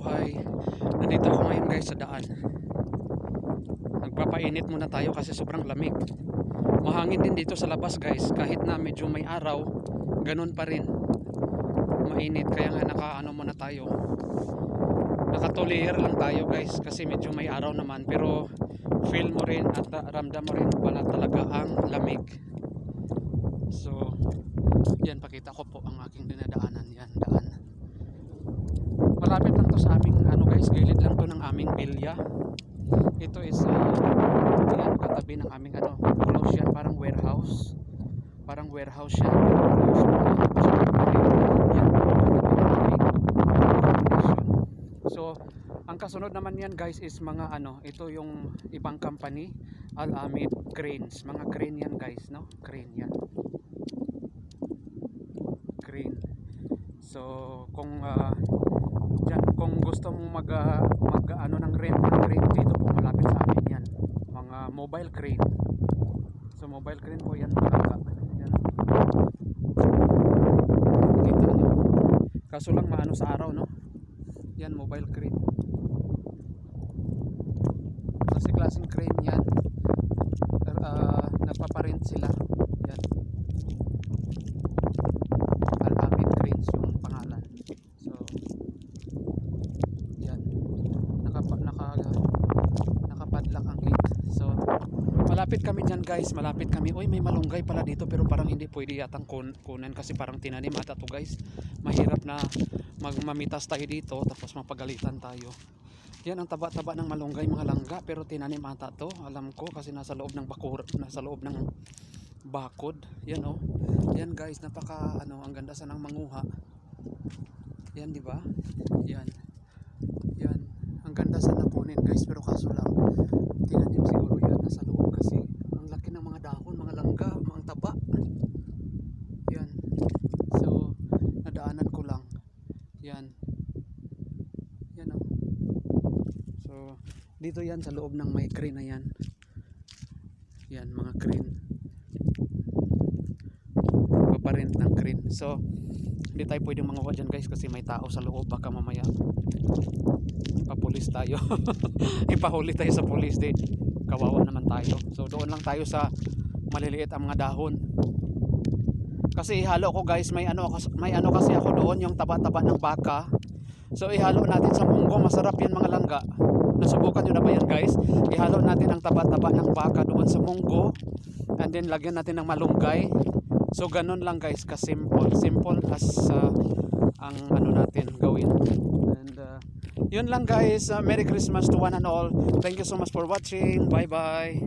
buhay. Nandito ako ngayon guys sa daan. Nagpapainit muna tayo kasi sobrang lamig. Mahangin din dito sa labas guys. Kahit na medyo may araw, ganun pa rin. Mainit kaya nga nakaano muna tayo. Nakatulier lang tayo guys kasi medyo may araw naman pero feel mo rin at ramdam mo rin pala talaga ang lamig. So, yan pakita ko po ang aking dinadaanan yan daan malapit lang to sa aming ano guys gilid lang to ng aming bilya. Ito is uh, yan katabi ng aming ano close yan parang warehouse. Parang warehouse yan. So ang kasunod naman yan guys is mga ano ito yung ibang company Al Amit Cranes mga crane yan guys no? Crane yan. Crane so kung ah, dyan, kung gusto mong mag, ah, mag ano ng rent ng crane dito po malapit sa amin yan. Mga mobile crane. So mobile crane po yan talaga yan. Kita nyo kaso lang maano sa araw no? Yan mobile crane. Kasi klaseng crane yan. Uh, nagpaparent sila yan Al-Amin Cranes yung pangalan. So, yan. Nakapa, naka, nakapadlock ang gate. So, malapit kami dyan guys. Malapit kami. Uy, may malunggay pala dito pero parang hindi pwede yatang kun kunan kasi parang tinanim ata to guys. Mahirap na magmamitas tayo dito tapos mapagalitan tayo. Yan ang taba-taba ng malunggay mga langga pero tinanim ata to. Alam ko kasi nasa loob ng bakur, nasa loob ng bakod. Yan oh. Yan guys, napaka ano, ang ganda sa ng manguha. Yan di ba? Yan. Yan. Ang ganda sa nakunin guys, pero kaso lang tinanim siguro yan nasa loob kasi ang laki ng mga dahon, mga langga, mga taba. Yan. So, nadaanan ko lang. Yan. Yan oh. So, dito yan sa loob ng may crane na yan. Yan, mga crane paparent ng crane so hindi tayo pwedeng manguha dyan guys kasi may tao sa loob baka mamaya ipapulis tayo ipahuli tayo sa pulis di kawawa naman tayo so doon lang tayo sa maliliit ang mga dahon kasi ihalo ko guys may ano may ano kasi ako doon yung taba-taba ng baka so ihalo natin sa munggo masarap yan mga langga nasubukan nyo na ba yan guys ihalo natin ang taba-taba ng baka doon sa munggo and then lagyan natin ng malunggay So ganun lang guys, ka simple, simple as uh, ang ano natin gawin. And uh, yun lang guys, uh, Merry Christmas to one and all. Thank you so much for watching. Bye bye.